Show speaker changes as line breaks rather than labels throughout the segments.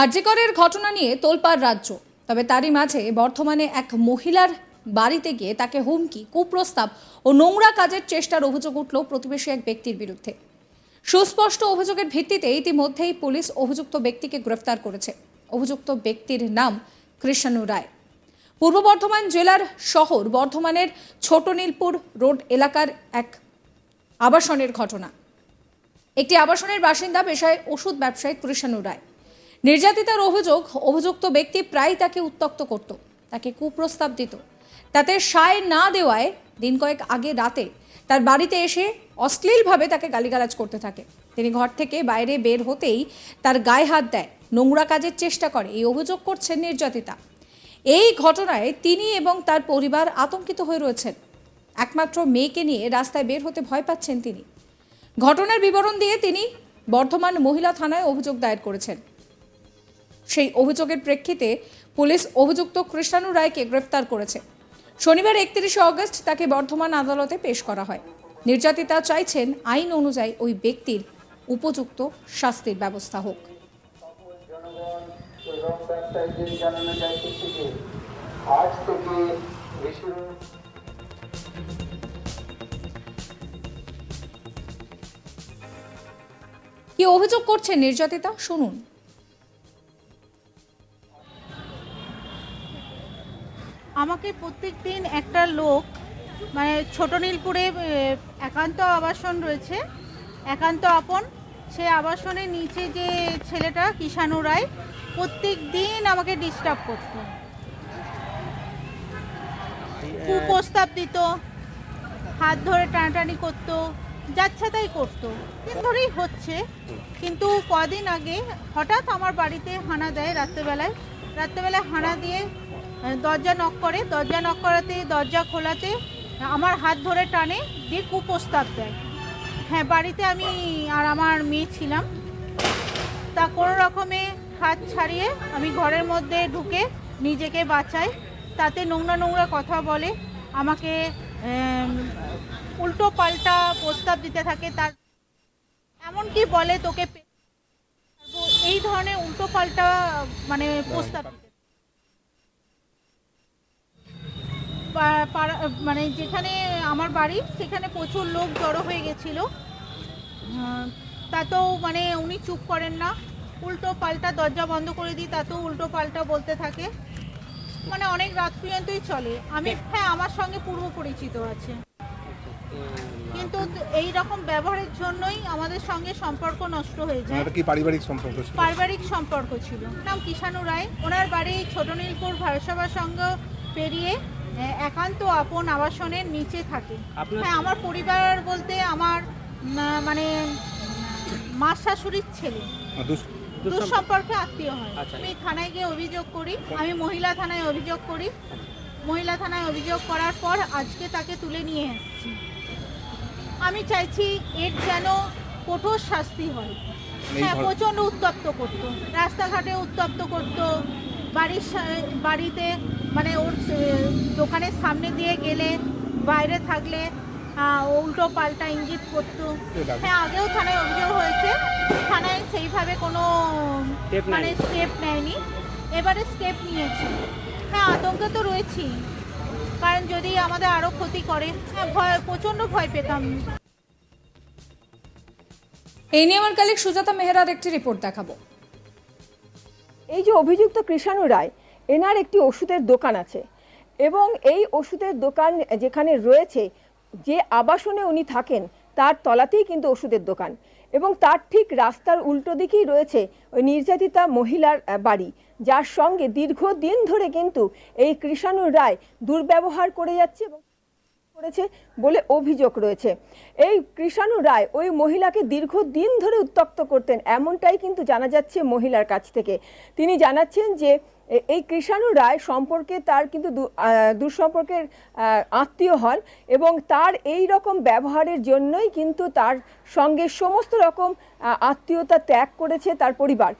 আরজিকরের ঘটনা নিয়ে তোলপাড় রাজ্য। তবে তারই মাঝে বর্তমানে এক মহিলার বাড়িতে গিয়ে তাকে হুমকি, কুপ্রস্তাব ও নোংরা কাজের চেষ্টার অভিযোগ উঠল প্রতিবেশী এক ব্যক্তির বিরুদ্ধে। সুস্পষ্ট অভিযোগের ভিত্তিতে ইতিমধ্যেই পুলিশ অভিযুক্ত ব্যক্তিকে গ্রেফতার করেছে। অভিযুক্ত ব্যক্তির নাম কৃষ্ণানু রায়। পূর্ব বর্ধমান জেলার শহর বর্ধমানের ছোট নীলপুর রোড এলাকার এক আবাসনের ঘটনা। একটি আবাসনের বাসিন্দা পেশায় ওষুধ ব্যবসায়ী কৃষাণু রায়। নির্যাতিতার অভিযোগ, অভিযুক্ত ব্যক্তি প্রায় তাকে উত্তক্ত করত, তাকে কুপ্রস্তাব দিত। তাতে সায় না দেওয়ায় দিন কয়েক আগে রাতে তার বাড়িতে এসে অশ্লীলভাবে তাকে গালিগালাজ করতে থাকে। তিনি ঘর থেকে বাইরে বের হতেই তার গায়ে হাত দেয়, নোংরা কাজের চেষ্টা করে, এই অভিযোগ করছেন নির্যাতিতা। এই ঘটনায় তিনি এবং তার পরিবার আতঙ্কিত হয়ে রয়েছেন। একমাত্র মেয়েকে নিয়ে রাস্তায় বের হতে ভয় পাচ্ছেন তিনি। ঘটনার বিবরণ দিয়ে তিনি বর্ধমান মহিলা থানায় অভিযোগ দায়ের করেছেন। সেই অভিযোগের প্রেক্ষিতে পুলিশ অভিযুক্ত কৃষ্ণানু রায়কে গ্রেফতার করেছে। শনিবার একত্রিশে অগস্ট তাকে বর্ধমান আদালতে পেশ করা হয়। নির্যাতিতা চাইছেন আইন অনুযায়ী ওই ব্যক্তির উপযুক্ত শাস্তির ব্যবস্থা হোক। কি অভিযোগ করছেন নির্যাতিতা? শুনুন।
আমাকে প্রত্যেক দিন একটা লোক মানে ছোট নীলপুরে একান্ত আবাসন রয়েছে। একান্ত আপন, সে আবাসনের নিচে যে ছেলেটা কিষাণু রায় প্রত্যেক দিন আমাকে ডিস্টার্ব করতো। কুপ্রস্তাব দিত, হাত ধরে টানাটানি করতো যাচ্ছে তাই করতো। দিন ধরেই হচ্ছে, কিন্তু কদিন আগে হঠাৎ আমার বাড়িতে হানা দেয় রাত্রেবেলায়। রাত্রেবেলায় হানা দিয়ে দরজা নক করে, দরজা নক করাতে, দরজা খোলাতে, আমার হাত ধরে টানে, দিয়ে কুপ্রস্তাব দেয়। হ্যাঁ বাড়িতে আমি আর আমার মেয়ে ছিলাম। তা কোনো রকমে হাত ছাড়িয়ে আমি ঘরের মধ্যে ঢুকে নিজেকে বাঁচাই। তাতে নোংরা নোংরা কথা বলে, আমাকে উল্টো পাল্টা প্রস্তাব দিতে থাকে। তার এমনকি বলে তোকে এই ধরনের উল্টো পাল্টা মানে প্রস্তাব পাড়া- মানে যেখানে আমার বাড়ি সেখানে প্রচুর লোক জড়ো হয়ে গেছিল। তাতেও মানে উনি চুপ করেন না। উল্টো পাল্টা দরজা বন্ধ করে দিই তাতেও উল্টো পাল্টা বলতে থাকে। মানে অনেক রাত পর্যন্তই চলে। আমি হ্যাঁ আমার সঙ্গে পূর্ব পরিচিত আছে। কিন্তু এই রকম ব্যবহারের জন্যই আমাদের সঙ্গে সম্পর্ক নষ্ট হয়ে যায়।
এটা কি পারিবারিক সম্পর্ক ছিল?
পারিবারিক সম্পর্ক ছিল। নাম কিষাণু রায়। ওনার বাড়ি ছোট নীলপুর সংঘ পেরিয়ে একান্ত আপন আবাসনের নিচে থাকে। হ্যাঁ আমার পরিবার বলতে আমার মানে মা শাশুড়ির ছেলে। দুঃসম্পর্কে আত্মীয় হয়। আমি থানায় গিয়ে অভিযোগ করি। আমি মহিলা থানায় অভিযোগ করি। মহিলা থানায় অভিযোগ করার পর আজকে তাকে তুলে নিয়ে এসেছি। আমি চাইছি এর যেন কঠোর শাস্তি হয়। হ্যাঁ প্রচণ্ড উত্তপ্ত করতো। রাস্তাঘাটে উত্তপ্ত করতো। বাড়ির বাড়িতে মানে ওর দোকানের সামনে দিয়ে গেলে বাইরে থাকলে উল্টো পাল্টা ইঙ্গিত করতো। হ্যাঁ আগেও থানায় অভিযোগ হয়েছে। থানায় সেইভাবে কোনো মানে স্টেপ নেয়নি। এবারে স্টেপ নিয়েছে। হ্যাঁ আতঙ্কে তো রয়েছি কারণ যদি আমাদের আরও ক্ষতি করে হ্যাঁ ভয় প্রচণ্ড ভয় পেতাম।
এই নিয়ে আমার কালিক সুজাতা মেহরার একটি রিপোর্ট দেখাবো।
এই যে অভিযুক্ত কৃষাণু রায় এনার একটি ওষুধের দোকান আছে এবং এই ওষুধের দোকান যেখানে রয়েছে, যে আবাসনে উনি থাকেন, তার তলাতেই কিন্তু ওষুধের দোকান। এবং তার ঠিক রাস্তার উল্টো দিকেই রয়েছে ওই নির্যাতিতা মহিলার বাড়ি, যার সঙ্গে দীর্ঘদিন ধরে কিন্তু এই কৃষাণু রায় দুর্ব্যবহার করে যাচ্ছে এবং করেছে বলে অভিযোগ রয়েছে। এই কৃষাণু রায় ওই মহিলাকে দীর্ঘদিন ধরে উত্তক্ত করতেন, এমনটাই কিন্তু জানা যাচ্ছে মহিলার কাছ থেকে। তিনি জানাচ্ছেন যে এই কৃষাণু রায় সম্পর্কে তার কিন্তু দুঃসম্পর্কের আত্মীয় হন এবং তার এই রকম ব্যবহারের জন্যই কিন্তু তার সঙ্গে সমস্ত রকম আত্মীয়তা ত্যাগ করেছে তার পরিবার।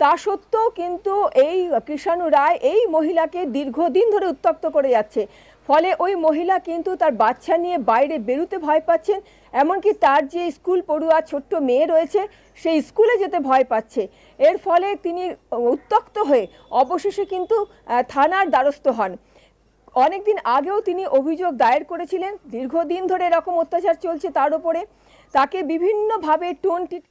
তা সত্ত্বেও কিন্তু এই কৃষাণু রায় এই মহিলাকে দীর্ঘদিন ধরে উত্তপ্ত করে যাচ্ছে। ফলে ওই মহিলা কিন্তু তার বাচ্চা নিয়ে বাইরে বেরোতে ভয় পাচ্ছেন, এমনকি তার যে স্কুল পড়ুয়া ছোট্ট মেয়ে রয়েছে, সেই স্কুলে যেতে ভয় পাচ্ছে। এর ফলে তিনি উত্তক্ত হয়ে অবশেষে কিন্তু থানার দ্বারস্থ হন। অনেকদিন আগেও তিনি অভিযোগ দায়ের করেছিলেন, দীর্ঘদিন ধরে এরকম অত্যাচার চলছে তার উপরে। তাকে বিভিন্নভাবে টোন টিট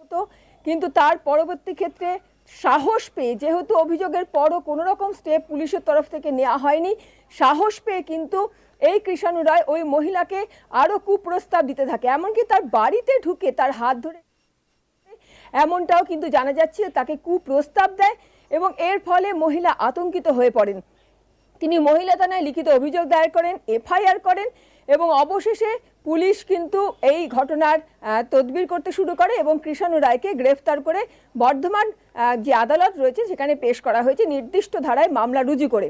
হতো, কিন্তু তার পরবর্তী ক্ষেত্রে সাহস পেয়ে, যেহেতু অভিযোগের পরও কোনো রকম স্টেপ পুলিশের তরফ থেকে নেওয়া হয়নি, সাহস পেয়ে কিন্তু এই কৃষাণু রায় ওই মহিলাকে আরও কুপ্রস্তাব দিতে থাকে। এমনকি তার বাড়িতে ঢুকে তার হাত ধরে এমনটাও কিন্তু জানা যাচ্ছে, তাকে কুপ্রস্তাব দেয় এবং এর ফলে মহিলা আতঙ্কিত হয়ে পড়েন। তিনি মহিলা থানায় লিখিত অভিযোগ দায়ের করেন, এফআইআর করেন এবং অবশেষে পুলিশ কিন্তু এই ঘটনার তদবির করতে শুরু করে এবং কৃষাণু রায়কে গ্রেফতার করে বর্ধমান যে আদালত রয়েছে সেখানে পেশ করা হয়েছে নির্দিষ্ট ধারায় মামলা রুজু করে।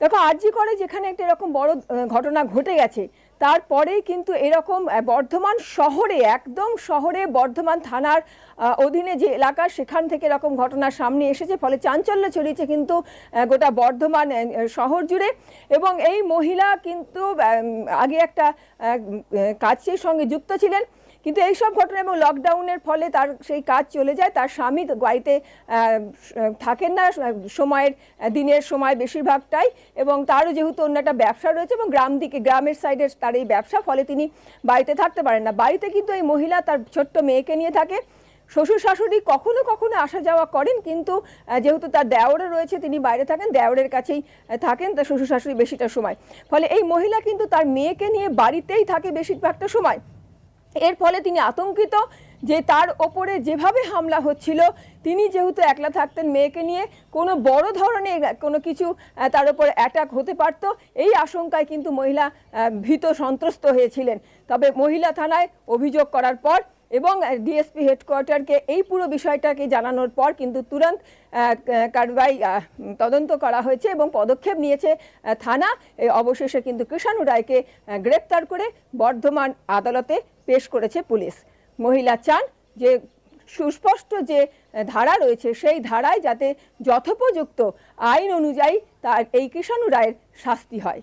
দেখো আরজি করে যেখানে একটা এরকম বড় ঘটনা ঘটে গেছে। তারপরেই কিন্তু এরকম বর্ধমান শহরে, একদম শহরে বর্ধমান থানার অধীনে যে এলাকা, সেখান থেকে এরকম ঘটনা সামনে এসেছে। ফলে চাঞ্চল্য ছড়িয়েছে কিন্তু গোটা বর্ধমান শহর জুড়ে। এবং এই মহিলা কিন্তু আগে একটা কাজের সঙ্গে যুক্ত ছিলেন। কিন্তু এই সব ঘটনা এবং লকডাউনের ফলে তার সেই কাজ চলে যায়। তার স্বামী বাড়িতে থাকেন না সময়ের দিনের সময় বেশিরভাগটাই এবং তারও যেহেতু অন্য একটা ব্যবসা রয়েছে এবং গ্রাম দিকে, গ্রামের সাইডের তার এই ব্যবসা, ফলে তিনি বাড়িতে থাকতে পারেন না। বাড়িতে কিন্তু এই মহিলা তার ছোট্ট মেয়েকে নিয়ে থাকে। শ্বশুর শাশুড়ি কখনো কখনো আসা যাওয়া করেন কিন্তু যেহেতু তার দেওরে রয়েছে, তিনি বাইরে থাকেন, দেওরের কাছেই থাকেন তার শ্বশুর শাশুড়ি বেশিটা সময়। ফলে এই মহিলা কিন্তু তার মেয়েকে নিয়ে বাড়িতেই থাকে বেশিরভাগটা সময়। এর ফলে তিনি আতঙ্কিত যে তার ওপরে যেভাবে হামলা হচ্ছিল, তিনি যেহেতু একলা থাকতেন মেয়েকে নিয়ে, কোনো বড় ধরনের কোনো কিছু তার ওপর অ্যাটাক হতে পারত। এই আশঙ্কায় কিন্তু মহিলা ভীত সন্ত্রস্ত হয়েছিলেন। তবে মহিলা থানায় অভিযোগ করার পর এবং ডিএসপি হেডকোয়ার্টারকে এই পুরো বিষয়টাকে জানানোর পর কিন্তু তুরন্ত কারবাই তদন্ত করা হয়েছে এবং পদক্ষেপ নিয়েছে থানা। অবশেষে কিন্তু কৃষাণু রায়কে গ্রেপ্তার করে বর্ধমান আদালতে পেশ করেছে পুলিশ। মহিলা চান যে সুস্পষ্ট যে ধারা রয়েছে সেই ধারায় যাতে যথোপযুক্ত আইন অনুযায়ী তার এই কৃষাণু রায়ের শাস্তি হয়।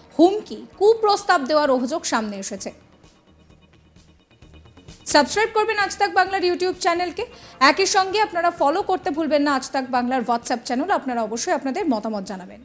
হুমকি, কুপ্রস্তাব দেওয়ার অভিযোগ সামনে এসেছে। সাবস্ক্রাইব করবেন আজ তাক বাংলার ইউটিউব চ্যানেলকে। একই সঙ্গে আপনারা ফলো করতে ভুলবেন না আজ তাক বাংলার হোয়াটসঅ্যাপ চ্যানেল আপনারা অবশ্যই আপনাদের মতামত জানাবেন।